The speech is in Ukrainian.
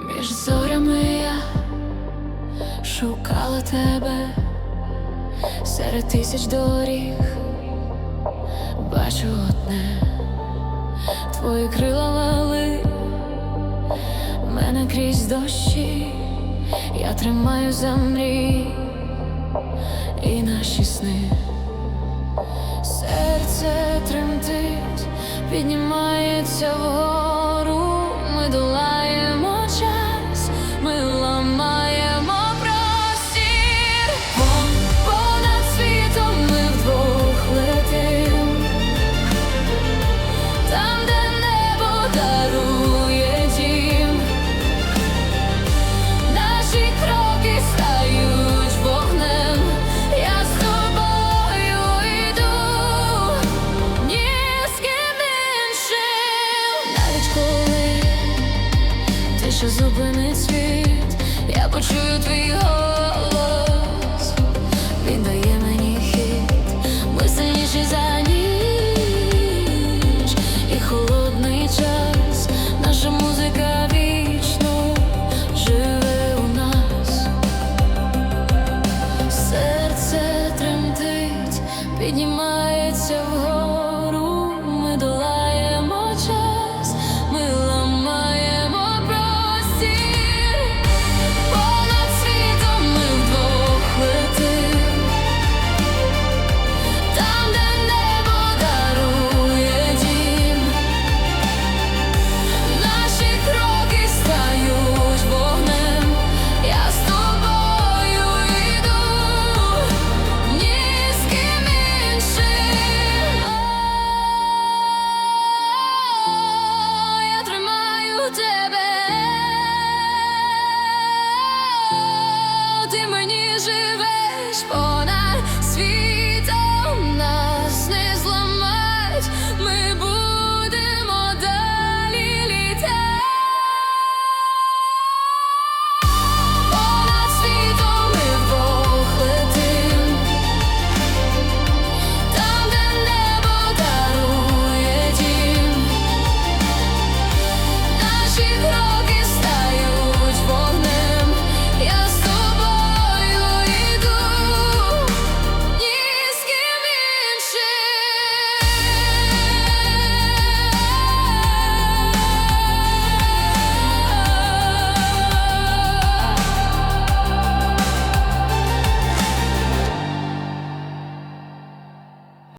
Між зорями я шукала тебе. Серед тисяч доріг, бачу одне, твої крила вали мене крізь дощі, я тримаю за мрій і наші сни, серце тремтить, піднімається вгору. Тиша зупинить світ, я почую твій голос, він дає мені хід, ми сильніші за ніч. І холодний час, наша музика вічно живе у нас, серце тремтить, піднімається живеш.